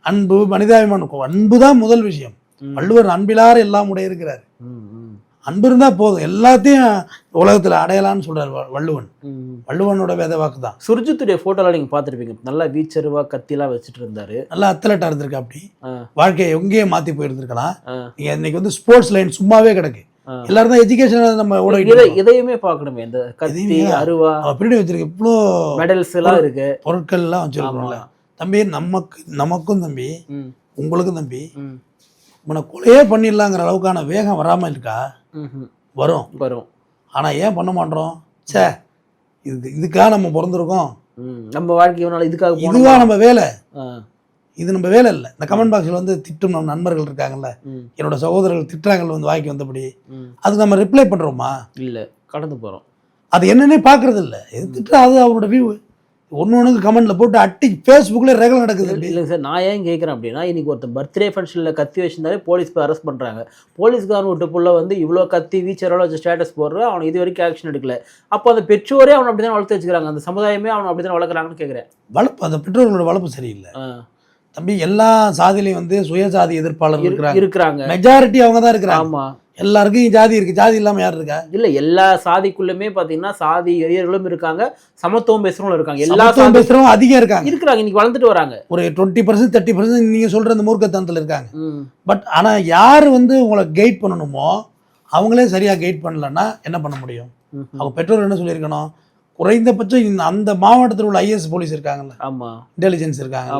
அன்பு மனிதாபிமானம். அன்பு தான் முதல் விஷயம். வள்ளுவர் அன்பிலார் எல்லாம் உடைய இருக்கிறார் அன்பு இருந்தா போதும். எல்லாத்தையும் உலகத்துல அடையலாம்னு சொல்றார் வ- வள்ளுவன். வள்ளுவனோட வேத வாக்கு தான் சுர்ஜித்துடைய போட்டோலாம் நீங்க பார்த்திருப்பீங்க. நல்லா வீச்சருவா கத்திலாம் வச்சுட்டு இருந்தாரு. நல்லா அத்லட்டா இருந்திருக்கா அப்படி வாழ்க்கையை எங்கேயே மாத்தி போயிருந்திருக்கலாம். ஆ, நீங்க இன்னைக்கு வந்து ஸ்போர்ட்ஸ் லைன் சும்மாவே கிடக்கு. எல்லாரும் தான் எஜுகேஷன் நம்ம இதையுமே பார்க்கணுமே. இந்த கத்தி? அருவா. பின்னாடி வச்சிருக்க இவ்வளோ மெடல்ஸ் எல்லாம் இருக்கு. பொருட்கள் எல்லாம் வச்சிருக்கோம்ல. தம்பி நமக்கு நமக்கும் தம்பி உங்களுக்கும் தம்பி உன்னை கொலையே பண்ணிடலாங்கிற அளவுக்கான வேகம் வராம இருக்கா. வரும். வரும். ஆனா ஏன் பண்ண மாட்டோம்? ச்சே இது இதுக்காக நம்ம பிறந்திருக்கோம். நம்ம வாழ்க்கை இவனால இதுக்காக இதுவா போனோமா? நம்ம வேலை? இது நம்ம வேலை இல்லை. இந்த கமெண்ட் பாக்ஸில் வந்து திட்டும் நம்ம நண்பர்கள் இருக்காங்கல்ல. என்னோட சகோதரர்கள் திட்டுறாங்கல்ல வந்து வாய்க்கு வந்தபடி. அதுக்கு நம்ம ரிப்ளை பண்றோமா? இல்ல கடந்து போறோம். அது என்னன்னே பார்க்கறது இல்லை. எது திட்டுறா அது அவரோட வியூ ஒன்று ஒன்றுக்கு கமெண்ட்ல போட்டு அட்டி ஃபேஸ்புக்கில் ரெகுலர் நடக்குது. இல்லைங்க சார் நான் ஏன் கேட்குறேன் அப்படின்னா இன்னைக்கு ஒருத்தன் பர்த்டே ஃபங்க்ஷனில் கத்தி வச்சிருந்தாலே போலீஸ் போய் அரெஸ்ட் பண்ணுறாங்க போலீஸ்காரன் விட்டு புள்ள வந்து இவ்வளோ கத்தி வீச்சரோட வச்சு ஸ்டேட்டஸ் போடுற அவனுக்கு இது வரைக்கும் ஆக்ஷன் எடுக்கல. அப்போ அந்த பெற்றோரே அவனை அப்படி தான் வளர்த்து வச்சுக்கிறாங்க. அந்த சமுதாயமே அவனை அப்படி தான் வளர்க்குறாங்கன்னு கேட்குறேன் வளர்ப்பு அந்த பெற்றோர்களோட வளர்ப்பு சரியில்லை. தம்பி எல்லா சாதியிலையும் வந்து சுயசாதி எதிர்ப்பாளர் இருக்கிறாங்க. மெஜாரிட்டி அவங்க தான் இருக்கிறாங்க. ஆமா. எல்லாருக்கும் ஜாதி இருக்கு. ஜாதி இல்லாம யார் இருக்கா? இல்ல எல்லா சாதிக்குள்ளுமே பாத்தீங்கன்னா சாதி எரியர்களும் இருக்காங்க சமத்துவம் பேசுறவங்களும் இருக்காங்க. எல்லா சமத்துவம் பேசுறவங்க அதிகம் இருக்காங்க. இருக்கிறாங்க இன்னைக்கு வளர்ந்துட்டு வராங்க. ஒரு டுவெண்ட்டி பர்சன்ட் தேர்ட்டி பர்சன்ட் நீங்க சொல்ற அந்த மூர்க்கத்தனத்தில் இருக்காங்க. பட் ஆனா யார் வந்து உங்களை கைட் பண்ணணுமோ அவங்களே சரியா கைட் பண்ணலன்னா என்ன பண்ண முடியும். அவங்க பெற்றோர் என்ன சொல்லியிருக்கணும்? குறைந்தபட்சம் அந்த மாவட்டத்தில் உள்ள ஐஎஸ் போலீஸ் இருக்காங்கல்ல. இன்டெலிஜென்ஸ் இருக்காங்க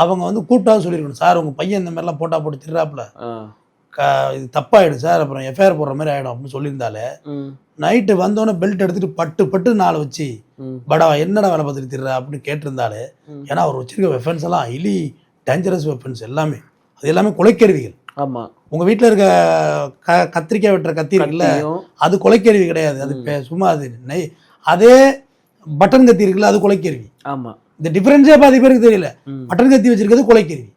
அவங்க வந்து கூட்டாக சொல்லியிருக்கணும். சார் உங்க பையன் இந்த மாதிரிலாம் போட்டா போட்டு. க இது தப்பாயிடும் சார். அப்புறம் எஃப்ஐஆர் போடுற மாதிரி ஆயிடும் அப்படின்னு சொல்லியிருந்தாலே. நைட்டு வந்தோடனே பெல்ட் எடுத்துட்டு பட்டு பட்டு நாளை வச்சு. படா என்னடா வேலை பார்த்துட்டு திடுற அப்படின்னு கேட்டிருந்தாலே. ஏன்னா அவர் வச்சிருக்க வெப்பன்ஸ் எல்லாம் ஹைலி டேஞ்சரஸ் வெப்பன்ஸ் எல்லாமே. அது எல்லாமே கொலைக்கருவிகள். ஆமா. உங்க வீட்டில் இருக்க க கத்திரிக்காய் வெட்டுற கத்தி இருக்குல்ல அது கொலைக்கருவி கிடையாது. அது சும்மா அது நெய் அதே பட்டன் கத்தி இருக்குல்ல அது கொலைக்கருவி. ஆமா. இந்த டிஃபரன்ஸே பாதி பேருக்கு தெரியல. பட்டன் கத்தி வச்சிருக்கிறது கொலைக்கருவி.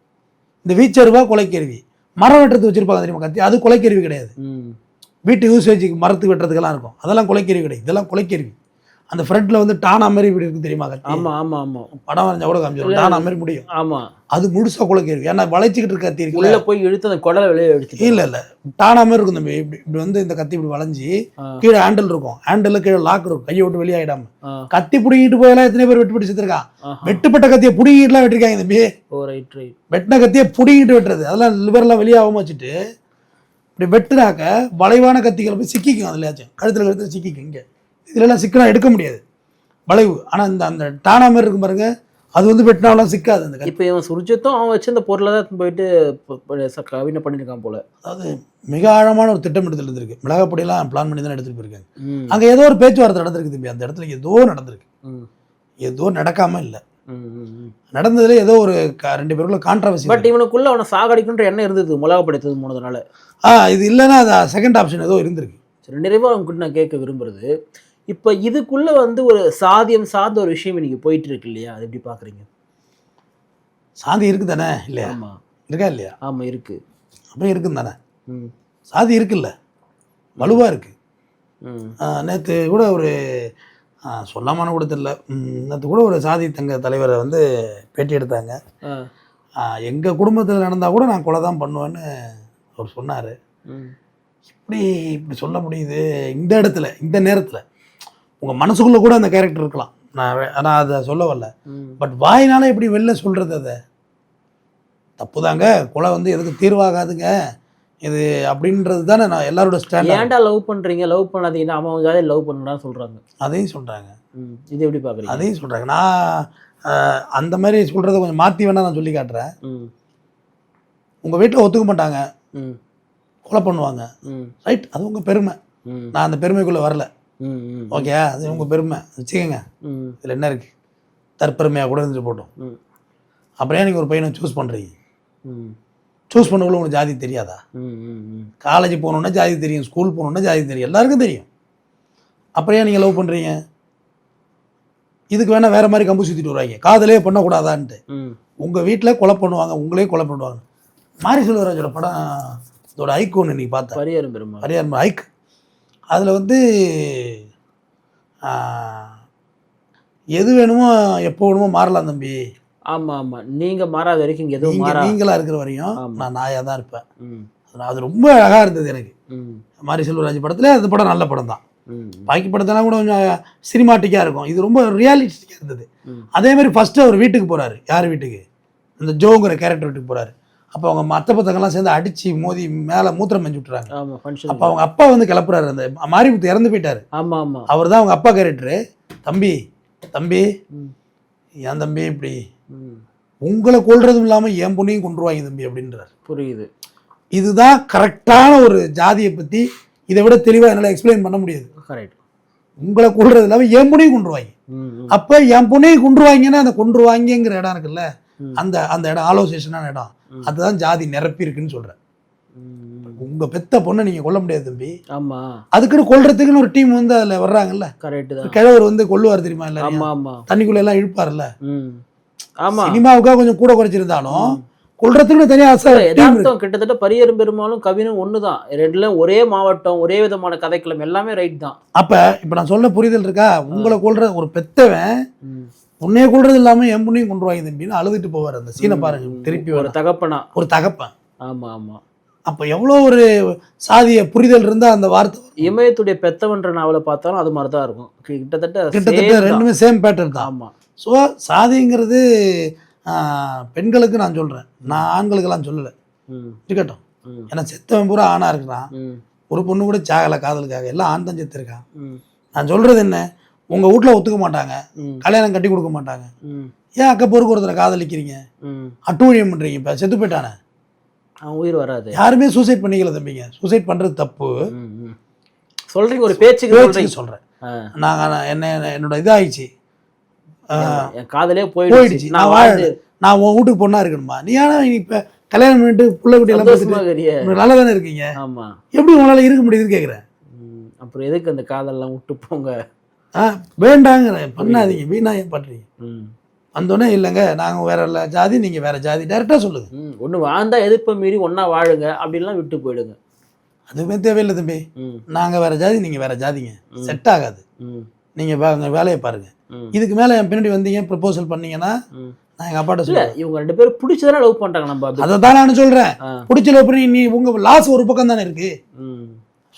இந்த வீச்சருவா கொலைக்கருவி. மரம் வெட்டுறது வச்சிருப்பாங்க தெரியுமா கத்தி? அது கொலைக்கருவி கிடையாது. வீட்டு யூசேஜுக்கு மரத்து வெட்டுறதுக்கெல்லாம் இருக்கும். அதெல்லாம் கொலைக்கருவி கிடையாது. இதெல்லாம் கொலைக்கருவி. அந்த ஃப்ரண்ட்ல வந்து டானா மாதிரி இப்படி இருக்கு தெரியுமா ஆமா ஆமா ஆமா. படம் வரைஞ்சா கூட காமிச்சிடும் டானா மாதிரி முடியும். ஆமா. அது முழுசா கொலைக்கருவி ஏன்னா வளைச்சிக்கிட்டு இருக்க கத்தி இருக்குல்ல? உள்ள போய் இழுத்து அந்த குடலை வெளியே எடுத்து இல்ல இல்ல. டானா மாதிரி இருக்கும் தம்பி. இப்படி இப்படி வந்து இந்த கத்தி இப்படி வளைஞ்சி. கீழே ஹேண்டில் இருக்கும். ஹேண்டில் கீழே லாக் இருக்கும். கையை விட்டு வெளியாயிடாம. கத்தி பிடிங்கிட்டு போயெல்லாம் எத்தனை பேர் வெட்டு பிடிச்சி செத்துருக்கான் ஆஹா. வெட்டுப்பட்ட கத்தியை பிடிங்கிட்டுலாம் வெட்டிருக்காங்க தம்பி. ஓ ரைட் ரைட் வெட்டின கத்தியை பிடிங்கிட்டு வெட்டுறது. அதெல்லாம் லிவர்லாம் வெளியாகாம வச்சுட்டு இப்படி வெட்டுனாக்க வளைவான கத்திகளை போய் சிக்கிக்கும் அதுலயாச்சும். கழுத்துல கழுத்துல சிக்கிக்கும் இங்க. இதுலலாம் சிக்கலாம் எடுக்க முடியாது. வளைவு. ஆனா இந்த அந்த டானா மாதிரி இருக்கும் பாருங்க அது வந்து வெட்டினாலாம் சிக்காது அந்த இப்போ இவன் சுர்ஜித்தும் அவன் வச்சு அந்த பொருளை தான் போயிட்டு கவினை பண்ணியிருக்கான் போல. அதாவது மிக ஆழமான ஒரு திட்டமிடுதல் இருந்திருக்கு மிளகாப்பொடியெல்லாம் பிளான் பண்ணி தான் எடுத்துட்டு போயிருக்காங்க. அங்க ஏதோ ஒரு பேச்சுவார்த்தை நடந்திருக்கு தம்பி. அந்த இடத்துல ஏதோ நடந்திருக்கு. ஏதோ நடக்காம இல்ல. நடந்ததுல ஏதோ ஒரு ரெண்டு பேருக்குள்ள கான்ட்ரவர்சி பட் இவனுக்குள்ள அவனை சாகடிக்குன்ற எண்ணம் இருந்தது மிளகா படைத்தது மூணதுனால ஆ இது இல்லைன்னா அது செகண்ட் ஆப்ஷன் ஏதோ இருந்திருக்கு. சரி நிறைவாக அவங்ககிட்ட நான் கேட்க விரும்புறது இப்போ இதுக்குள்ள வந்து ஒரு சாதியம் சார்ந்த ஒரு விஷயம் இன்னைக்கு போயிட்டு இருக்கு இல்லையா? அது எப்படி பாக்குறீங்க? சாதி இருக்கு தானே இல்லையா? ஆமா. இருக்கா இல்லையா? ஆமா இருக்கு. அப்படியே இருக்கும் தானே? ம். சாதி இருக்குல்ல? வலுவா இருக்கு. ம். நேற்று கூட ஒரு ஆ, சொல்லாமான்னு கூட தெரியல. நேற்று கூட ஒரு சாதி தங்க தலைவரை வந்து பேட்டி எடுத்தாங்க. ஆ. ஆ, எங்க குடும்பத்தில் நடந்தா கூட நான் கொலை தான் பண்ணுவேன்னு அவர் சொன்னார். இப்படி இப்படி சொல்ல முடியுது. இந்த இடத்துல இந்த நேரத்தில். உங்கள் மனசுக்குள்ளே கூட அந்த கேரக்டர் இருக்கலாம். நான் நான் அதை சொல்ல வரல. பட் வாயினால எப்படி வெளில சொல்கிறது அதை? தப்புதாங்க. கொலை வந்து எதுக்கு தீர்வாகாதுங்க. இது அப்படின்றது தானே நான் எல்லாரோட ஸ்டாண்ட் ஏன்டா லவ் பண்றீங்க? லவ் பண்ணாதீங்கன்னா அவன் ஜாதியை லவ் பண்ணுடான்னு சொல்றாங்க. அதையும் சொல்கிறாங்க இது எப்படி பாக்குறீங்க? அதையும் சொல்கிறாங்க நான் அந்த மாதிரி சொல்கிறத கொஞ்சம் மாற்றி வேணா நான் சொல்லி காட்டுறேன். உங்கள் வீட்டில் ஒத்துக்க மாட்டாங்க. கொலை பண்ணுவாங்க. ரைட் அது உங்கள் பெருமை. நான் அந்த பெருமைக்குள்ளே வரல. ஓகே அது உங்கள் பெருமை. வச்சுக்கோங்க. இதில் என்ன இருக்குது தற்பெருமையாக கூட இருந்துட்டு போட்டோம். ஏன் நீங்கள் ஒரு பையனை சூஸ் பண்ணுறீங்க சூஸ் பண்ணக்குள்ள உங்களுக்கு ஜாதி தெரியாதா? காலேஜ் போகணுன்னா ஜாதி தெரியும் ஸ்கூல் போகணுன்னா ஜாதி தெரியும். எல்லாருக்கும் தெரியும். ஏன் நீங்கள் லவ் பண்ணுறீங்க இதுக்கு வேணால் வேறு மாதிரி கம்பு சுற்றிட்டு வருவாங்க. காதலே பண்ணக்கூடாதான்ட்டு. உங்கள் வீட்டில் கொலை பண்ணுவாங்க உங்களே கொலை பண்ணுவாங்க மாரி செல்வராஜோட படம் இதோட ஐக்கோன் இன்னைக்கு பார்த்தேன் பரிகாரம் பெருமா பரியார் ஐக் அதில் வந்து எது வேணுமோ எப்போ வேணுமோ மாறலாம் தம்பி. ஆமா ஆமா. நீங்க மாறாத வரைக்கும் இங்க எதுவும் மாறா நீங்களா இருக்கிற வரையும். நான் நாயாக தான் இருப்பேன். அது- ரொம்ப அழகாக இருந்தது எனக்கு. மாரி செல்வராஜ் படத்தில் அந்த படம் நல்ல படம் தான். பாக்கி படத்தெல்லாம் கூட கொஞ்சம் சினிமாட்டிக்காக இருக்கும். இது ரொம்ப ரியாலிஸ்டிக்காக இருந்தது. அதே மாதிரி ஃபஸ்ட்டு அவர் வீட்டுக்கு போகிறாரு யார் வீட்டுக்கு? இந்த ஜோங்கிற கேரக்டர் வீட்டுக்கு போகிறாரு அப்போ அவங்க மற்ற பசங்கள்லாம் சேர்ந்து அடித்து மோதி மேலே மூத்திரம் மெஞ்சு விட்டுறாங்க. அப்போ அவங்க அப்பா வந்து கிளப்புறாரு. அந்த மாரிமுத்து இறந்து போயிட்டாரு. ஆமா ஆமா. அவர் தான் அவங்க அப்பா கேரக்டரு. தம்பி தம்பி ஏன் தம்பி இப்படி? உங்களை கொல்றதும் இல்லாமல் என் பொண்ணையும் கொண்டுருவாங்க தம்பி அப்படின்றார். புரியுது. இதுதான் கரெக்டான ஒரு ஜாதியை பற்றி இதை விட தெளிவாக என்னால் எக்ஸ்பிளைன் பண்ண முடியாது. கரெக்ட் உங்களை கொல்றது இல்லாமல் என் பொண்ணையும் கொண்டுருவாங்க அப்போ என் பொண்ணையும் கொண்டுருவாங்கன்னா அந்த கொண்டுருவாங்கிற இடம் இருக்குல்ல. அந்த அந்த இடம் ஆலோசேஷனான இடம். அதுதான் ஜாதி நிரப்பி இருக்குன்னு சொல்கிறேன். உங்க பெத்த பொண்ணை நீங்க கொல்ல முடியாது தம்பி. ஆமா. அதுக்குன்னு கொல்றதுக்குன்னு ஒரு டீம் வந்து அதுல வர்றாங்கல்ல. கரெக்ட் கிழவர் வந்து கொல்லுவார் தெரியுமா இல்ல ஆமா ஆமா. தண்ணிக்குள்ள எல்லாம் இழுப்பாருல்ல. ம். ஆமா. சினிமாவுக்காக கொஞ்சம் கூட குறைச்சிருந்தாலும் கொல்றதுக்குன்னு தனியா. யதார்த்தம் கிட்டத்தட்ட பரியரும் பெருமாளும் கவினும் ஒண்ணுதான். ரெண்டுல ஒரே மாவட்டம் ஒரே விதமான கதைக்களம் எல்லாமே ரைட் தான். அப்ப இப்ப நான் சொல்ல புரிதல் இருக்கா? உங்களை கொல்ற ஒரு பெத்தவன். உன்னைய கொல்றது இல்லாம என் பொண்ணையும் கொண்டுருவாங்க தம்பின்னு அழுதுட்டு போவார் அந்த சீனை பாருங்க. திருப்பி ஒரு தகப்பனா? ஒரு தகப்பன். ஆமா ஆமா. அப்ப எவ்வளவு ஒரு சாதிய புரிதல் இருந்தா அந்த வார்த்தை. இமயத்துடைய பெத்தவன்ற நாவலை பார்த்தாலும் அது மாதிரி தான் இருக்கும். கிட்டத்தட்ட கிட்டத்தட்ட. ரெண்டுமே சேம் பேட்டர்ன் தான். ஆமா. ஸோ சாதிங்கிறது பெண்களுக்கு நான் சொல்றேன். நான் ஆண்களுக்கெல்லாம் சொல்லலை. இருக்கட்டும். ஏன்னா செத்தவன் பூரா ஆணா இருக்கிறான். ஒரு பொண்ணு கூட சாகலை காதலுக்காக. எல்லாம் ஆண் தான் செத்துருக்கான். நான் சொல்றது என்ன? உங்க வீட்ல ஒத்துக்க மாட்டாங்க. கல்யாணம் கட்டி கொடுக்க மாட்டாங்க. ஏன் அக்க பொறுக்கு ஒருத்தரை காதலிக்கிறீங்க? அட்டூழியம் பண்றீங்க இப்ப. செத்து போயிட்டானே. அவன் உயிர் வராது. யாருமே சூசைட் பண்ணிக்கல தம்பிங்க. சூசைட் பண்றது தப்பு. சொல்றீங்க ஒரு பேச்சுக்கு பேச்சுக்கு சொல்றீங்க. சொல்றேன். ஆ. நாங்க நான் என்ன என்னோட இதாயிடுச்சு. என் காதலே போயிடுச்சு. நான் வாழ நான் உன் வீட்டுக்கு பொண்ணா இருக்கணுமா? நீ ஆனா இப்ப கல்யாணம் பண்ணிட்டு புள்ள குட்டி எல்லாம் இருக்கிறியே. நல்லா தானே இருக்கீங்க? ஆமா. எப்படி உங்களால இருக்க முடியுதுன்னு கேக்குறேன். ம். அப்புறம் எதுக்கு அந்த காதெல்லாம் விட்டு போங்க? ஆ வேண்டாங்கிறேன் பண்ணாதீங்க வீணா ஏன் பண்றீங்க ம். வந்தோடனே இல்லைங்க நாங்க வேற ஜாதி நீங்க வேற ஜாதி டைரக்டா சொல்லுங்க ம். ஒண்ணு வாழ்ந்தா எதிர்ப்பை மீறி ஒண்ணா வாழுங்க அப்படின்லாம் விட்டு போயிடுங்க அதுவுமே தேவையில்லை தம்பி ம். நாங்க வேற ஜாதி நீங்க வேற ஜாதிங்க செட் ஆகாது ம். நீங்க வே- உங்க வேலையை பாருங்க. இதுக்கு மேல என் பின்னாடி வந்தீங்க ப்ரப்போசல் பண்ணீங்கன்னா. நான் எங்க அப்பாட்ட சொல்லுவேன் இவங்க ரெண்டு பேரும் பிடிச்சதானே லவ் பண்றாங்க நம்ம அதை தான் நான் சொல்றேன் ஆ. பிடிச்சல பண்ணி நீ உங்க லாஸ் ஒரு பக்கம் தானே இருக்கு ம்.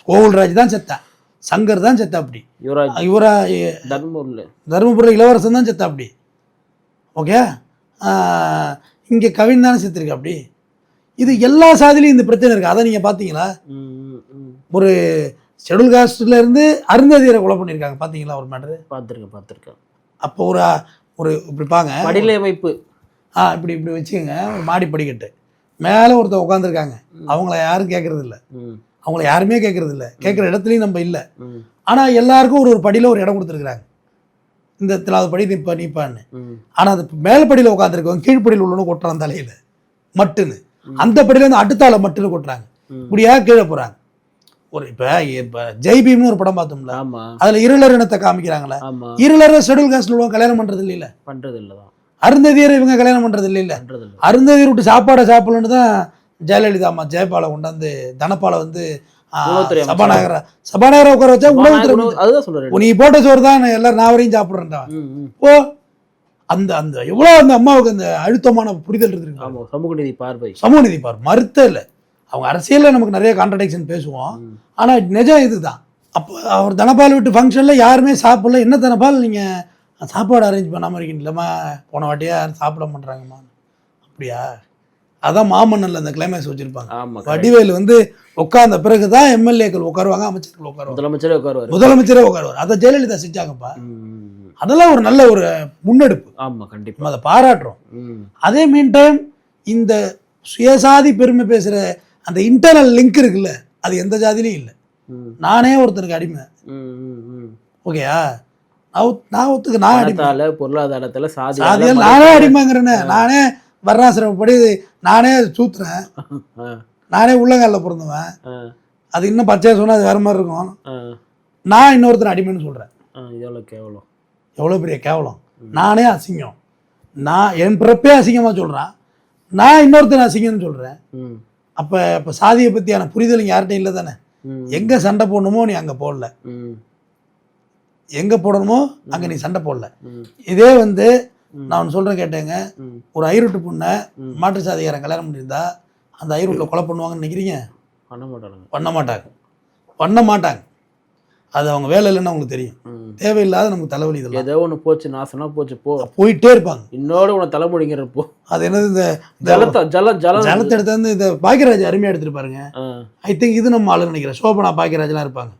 கோகுல்ராஜ் தான் செத்தான் சங்கர் தான் செத்தா அப்படி யுவராஜ் இவரா தர்மபுரியில். தருமபுரி இளவரசன் தான் செத்தா அப்படி ஓகே இங்கே கவின் தானே செத்துருக்கு அப்படி இது எல்லா சாதிலையும் இந்த பிரச்சனை இருக்கு. அதை நீங்கள் பார்த்தீங்களா. ஒரு ஷெடியூல் காஸ்ட்ல இருந்து அருந்ததியரை கொலை பண்ணியிருக்காங்க. பார்த்தீங்களா ஒரு மேட்ரு பார்த்திருக்கேன் பார்த்திருக்கேன் அப்போ ஒரு ஒரு இப்படி பாங்க படிநிலை அமைப்பு. ஆ இப்படி இப்படி வச்சுக்கோங்க. ஒரு மாடி படிக்கட்டு. மேலே ஒருத்தர் உட்காந்துருக்காங்க அவங்கள யாரும் கேட்கறது இல்ல. அவங்கள யாருமே கேட்கறது இல்ல கேட்குற இடத்துலையும் நம்ம இல்லை. ஆனால் எல்லாருக்கும் ஒரு ஒரு படியில் ஒரு இடம் கொடுத்துருக்குறாங்க. இந்த இத்தனாவது படி நிப்பா நிப்பான்னு ம். ஆனால் அது மேல்படியில் உட்காந்துருக்கவங்க கீழ்ப்படியில் உள்ளவனு கொட்டுறான் தலையில். மட்டுன்னு. அந்த படியில இருந்து அடுத்தால மட்டுன்னு கொட்டுறாங்க. இப்படியா கீழே போகிறாங்க ஒரு இப்போ இப்போ ஜெய்பீம்னு ஒரு படம் பார்த்தோம்ல. அதில் இருளர் இனத்தை காமிக்கிறாங்களே. இருளர் ஷெடியூல் காஸ்ட்ல உள்ளவங்க கல்யாணம் பண்ணுறது இல்லைல்ல பண்றது இல்லதான் அருந்ததியர் இவங்க கல்யாணம் பண்ணுறது இல்லைல்ல பண்றது இல்ல அருந்ததியர் விட்டு சாப்பாடை சாப்பிடணுன்னு தான் ஜெயலலிதா அம்மா ஜெயபாலை கொண்டாந்து தனபாலை வந்து. சபாநாயகரா சபாநாயகரை உட்கார வச்சா உணவுத்துறை உணவு- அதுதான் சொல்றேன் நீ போட்ட சோறு தான் எல்லாரும் நான் வரையும் சாப்பிட்றேன்டா. ஓ அந்த அந்த எவ்வளோ அந்த அம்மாவுக்கு அந்த அழுத்தமான புரிதல் இருக்குங்க ஆமா சமூக நீதி பார்வை. சமூக நீதி பார் மறுத்த இல்லை. அவங்க அரசியலில் நமக்கு நிறைய கான்ட்ரடிக்ஷன் பேசுவோம். ஆனால் நிஜம் இதுதான். அப்போ அவர் தனபால் விட்டு ஃபங்க்ஷனில் யாருமே சாப்பிடல. என்ன தனபால்? நீங்கள் சாப்பாடு அரேஞ்ச் பண்ணாமல் இருக்கீங்க இல்லைம்மா போன வாட்டியா யாரும் சாப்பிட மாட்றாங்கம்மா அப்படியா? அதான் மாமன்னல்ல அந்த கிளைமேக்ஸ் வச்சுருப்பாங்க. வடிவேல் வந்து உட்கார்ந்த பிறகு தான் எம்எல்ஏக்கள் உட்காருவாங்க அமைச்சர்கள் உட்காருவாங்க. முதலமைச்சரே உட்காருவாரு. முதலமைச்சரே உட்காருவார். அதை ஜெயலலிதா செஞ்சாங்கப்பா. அதெல்லாம் ஒரு நல்ல ஒரு முன்னெடுப்பு. ஆமா கண்டிப்பா. அதை பாராட்டுறோம். அதே மீன் டைம் இந்த சுயசாதி பெருமை பேசுகிற அந்த இன்டர்னல் லிங்க் இருக்குல்ல அது எந்த ஜாதியிலையும் இல்லை. நானே ஒருத்தருக்கு அடிமை. ஓகேயா நான் நான் ஒத்துக்கு நான் அடிமை. பொருளாதாரத்துல சாதியால் நானே அடிமைங்கிறேனே. நானே வர்ணாசிரமப்படி நானே சூத்துறேன் நானே உள்ளங்காலில் பிறந்தவன். அது இன்னும் பச்சையாக சொன்னால் அது வேற மாதிரி இருக்கும். நான் இன்னொருத்தர் அடிமைன்னு சொல்கிறேன் எவ்வளவு கேவலம். எவ்வளோ பெரிய கேவலம். நானே அசிங்கம். நான் என் பிறப்பே அசிங்கமாக சொல்கிறான் நான் இன்னொருத்தர் அசிங்கம்னு சொல்கிறேன் அப்போ இப்போ சாதியை பற்றியான புரிதல் இங்கே யார்கிட்ட இல்லை தானே? எங்கே சண்டை போடணுமோ நீ அங்கே போடல. எங்கே போடணுமோ அங்கே நீ சண்டை போடல. இதே வந்து நான் ஒன்று சொல்கிறேன் கேட்டேங்க. ஒரு ஐரோட்டு பொண்ணை. மாற்று சாதிகாரன் கல்யாணம் பண்ணியிருந்தா அந்த ஐரோட்டில் கொலை பண்ணுவாங்கன்னு நினைக்கிறீங்க? பண்ண மாட்டானுங்க. பண்ண மாட்டாங்க. பண்ண மாட்டாங்க. அது அவங்க வேலை இல்லைன்னு அவங்களுக்கு தெரியும். தேவையில்லாத நமக்கு தலைவலி இதெல்லாம். ஏதோ ஒண்ணு போச்சு நாசனா போச்சு போ. போயிட்டே இருப்பாங்க. இன்னோட உன தலைமுடிங்கிற போ. அது என்னது இந்த ஜலத்த ஜலம் ஜலம் ஜலத்தை எடுத்து வந்து இந்த பாக்கியராஜ் அருமையாக எடுத்துட்டு பாருங்க. ஆ, ஐ திங்க் இது நம்ம ஆளுன்னு நினைக்கிறேன். சோபனா பாக்கியராஜ்லாம் இருப்பாங்க.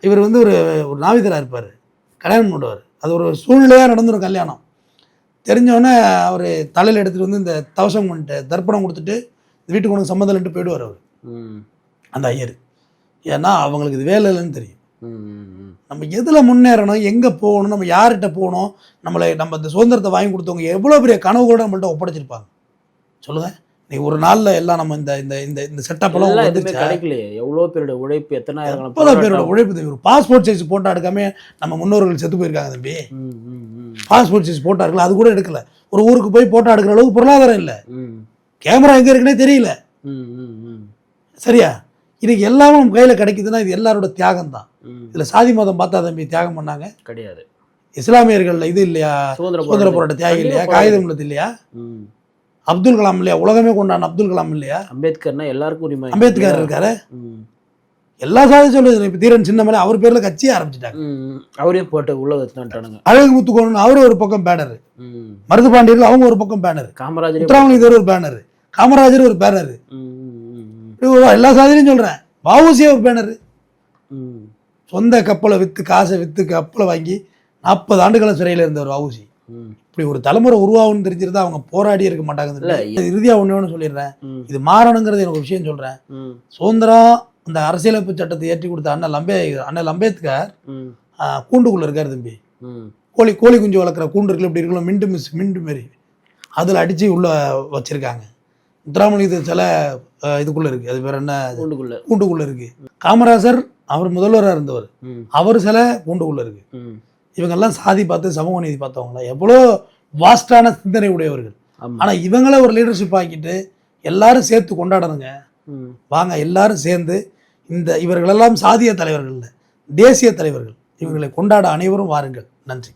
இவர் வந்து ஒரு ஒரு நாவிதராக இருப்பார். கல்யாணம் பண்ணுவார் அது ஒரு சூழ்நிலையாக நடந்துரும் கல்யாணம். தெரிஞ்சவொடனே அவர் தலையில் எடுத்துகிட்டு வந்து இந்த தவசம் பண்ணிட்டு தர்ப்பணம் கொடுத்துட்டு வீட்டுக்கு உனக்கு சம்மந்தம் இல்லைன்ட்டு போயிடுவார் அவர். ம், அந்த ஐயர். ஏன்னா அவங்களுக்கு இது வேலை இல்லைன்னு தெரியும். நம்ம எதில் முன்னேறணும் எங்கே போகணும் நம்ம யார்கிட்ட போகணும் நம்மளை நம்ம இந்த சுதந்திரத்தை வாங்கி கொடுத்தவங்க எவ்வளோ பெரிய கனவு கூட நம்மள்ட்ட ஒப்படைச்சிருப்பாங்க. சொல்லுங்கள் நீ ஒரு நாள்ல எல்லாம் நம்ம இந்த இந்த இந்த இந்த செட்டப் எல்லாம் எதுவுமே கிடைக்கலையே. எவ்வளோ பேரோட உழைப்பு எத்தனை எவ்வளோ பேரோட உழைப்பு ஒரு பாஸ்போர்ட் சைஸ் போட்டோ எடுக்காம நம்ம முன்னோர்கள் செத்து போயிருக்காங்க தம்பி. பாஸ்போர்ட் சைஸ் போட்டோ எடுக்கல அது கூட எடுக்கல. ஒரு ஊருக்கு போய் போட்டோ எடுக்கிற அளவுக்கு பொருளாதாரம் இல்லை. கேமரா எங்க இருக்குன்னே தெரியல. சரியா? இன்னைக்கு எல்லாமே நம்ம கையில கிடைக்குதுன்னா இது எல்லாரோட தியாகம் தான். இதுல சாதி மதம் பார்த்தா தம்பி தியாகம் பண்ணாங்க. கிடையாது. இஸ்லாமியர்கள் இது இல்லையா? சுதந்திர போராட்ட தியாகி இல்லையா? காகிதம் இல்லது இல்லையா. அப்துல் கலாம் இல்லையா? உலகமே கொண்டாடின அப்துல் கலாம் இல்லையா? அம்பேத்கர்னா எல்லாருக்கும் உரிமை. அம்பேத்கர் இருக்காரு. எல்லா சாதி சொல்லுது. இப்ப தீரன் சின்னமலை அவர் பேர்ல கட்சியே ஆரம்பிச்சிட்டாங்க. அவரையும் போட்டு உள்ள வச்சுட்டானுங்க அழகு முத்துக்கோணன் அவரு ஒரு பக்கம் பேனர். மருது பாண்டியர்கள் அவங்க ஒரு பக்கம் பேனர். காமராஜரே முத்துராமலிங்கர் ஒரு பேனர். காமராஜர் ஒரு பேனர். எல்லா சாதியிலையும் சொல்றேன். வவுசியே ஒரு பேனர். சொந்த கப்பலை வித்து காசை வித்து கப்பலை வாங்கி நாற்பது ஆண்டுகளும் சிறையில் இருந்தவர் வவுசி. இப்படி ஒரு தலைமுறை உருவாகும்னு தெரிஞ்சிருந்தா அவங்க போராடி இருக்க மாட்டாங்க இல்ல, இறுதியா ஒண்ணு ஒன்று சொல்லிடுறேன். இது மாறணுங்கிறது எனக்கு விஷயம் சொல்றேன். ம், சுதந்திரம் அந்த அரசியலமைப்பு சட்டத்தை ஏற்றி கொடுத்த அண்ணல் அம்பே அண்ணல் அம்பேத்கர் கூண்டுக்குள்ள இருக்காரு தம்பி. கோழி கோழி குஞ்சு வளர்க்குற கூண்டு இருக்குல்ல இப்படி இருக்குல்ல மிண்டு மிஸ் மிண்டு மாரி. அதில் அடித்து உள்ள வச்சிருக்காங்க. முத்துராமலிங்க சிலை இதுக்குள்ள இருக்கு. அது பேர் என்ன கூண்டுக்குள்ள. கூண்டுக்குள்ள இருக்கு. காமராஜர் அவர் முதல்வராக இருந்தவர். அவர் சிலை கூண்டுக்குள்ள இருக்கு. ம். இவங்கெல்லாம் சாதி பார்த்து சமூக நீதி பார்த்தவங்கள? எவ்வளோ வாஸ்டான சிந்தனை உடையவர்கள். ஆமா. ஆனா இவங்கள ஒரு லீடர்ஷிப் ஆக்கிட்டு எல்லாரும் சேர்த்து கொண்டாடணுங்க. வாங்க எல்லாரும் சேர்ந்து இந்த இவர்களெல்லாம் சாதிய தலைவர்கள் இல்லை தேசிய தலைவர்கள். இவங்களை கொண்டாட அனைவரும் வாருங்கள். நன்றி.